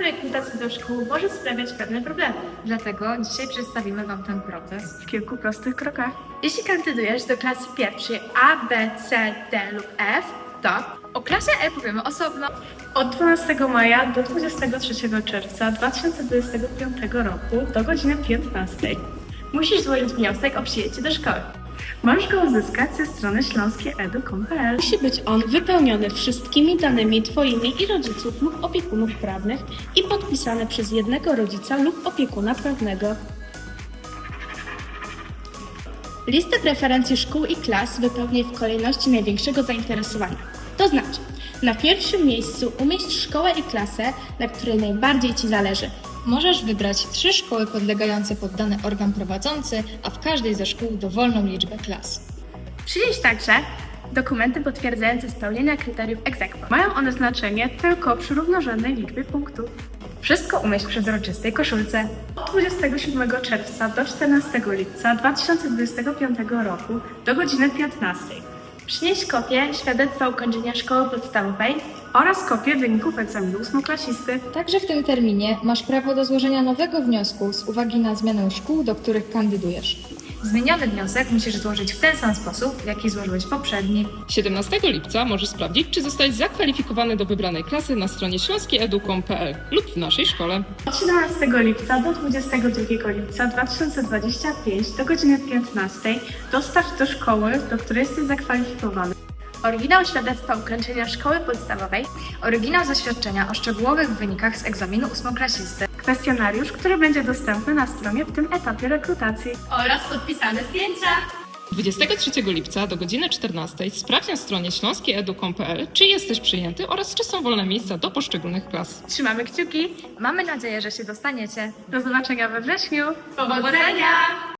rekrutacji do szkół może sprawiać pewne problemy. Dlatego dzisiaj przedstawimy Wam ten proces. W kilku prostych krokach. Jeśli kandydujesz do klasy pierwszej A, B, C, D lub F, to O klasie E powiemy osobno. od 12 maja do 23 czerwca 2025 roku do godziny 15 musisz złożyć wniosek o przyjęcie do szkoły. Możesz go uzyskać ze strony śląskieedu.pl. Musi być on wypełniony wszystkimi danymi Twoimi i rodziców lub opiekunów prawnych i podpisany przez jednego rodzica lub opiekuna prawnego. Listę preferencji szkół i klas wypełnij w kolejności największego zainteresowania. To znaczy, na pierwszym miejscu umieść szkołę i klasę, na której najbardziej Ci zależy. Możesz wybrać trzy szkoły podlegające pod dany organ prowadzący, a w każdej ze szkół dowolną liczbę klas. Przynieś także dokumenty potwierdzające spełnienie kryteriów egzekwo. Mają one znaczenie tylko przy równorzędnej liczbie punktów. Wszystko umieść w przezroczystej koszulce. Od 27 czerwca do 14 lipca 2025 roku do godziny 15. Przynieś kopię świadectwa ukończenia szkoły podstawowej oraz kopię wyników egzaminu ósmoklasisty. Także w tym terminie masz prawo do złożenia nowego wniosku z uwagi na zmianę szkół, do których kandydujesz. Zmieniony wniosek musisz złożyć w ten sam sposób, w jaki złożyłeś poprzedni. 17 lipca możesz sprawdzić, czy zostałeś zakwalifikowany do wybranej klasy na stronie śląskieedu.pl lub w naszej szkole. Od 17 lipca do 22 lipca 2025 do godziny 15 dostarcz do szkoły, do której jesteś zakwalifikowany. Oryginał świadectwa ukończenia szkoły podstawowej, Oryginał zaświadczenia o szczegółowych wynikach z egzaminu ósmoklasisty kwestionariusz, który będzie dostępny na stronie w tym etapie rekrutacji. oraz podpisane zdjęcia. 23 lipca do godziny 14 sprawdź na stronie śląskieedu.pl, czy jesteś przyjęty oraz czy są wolne miejsca do poszczególnych klas. Trzymamy kciuki. Mamy nadzieję, że się dostaniecie. Do zobaczenia we wrześniu. Powodzenia!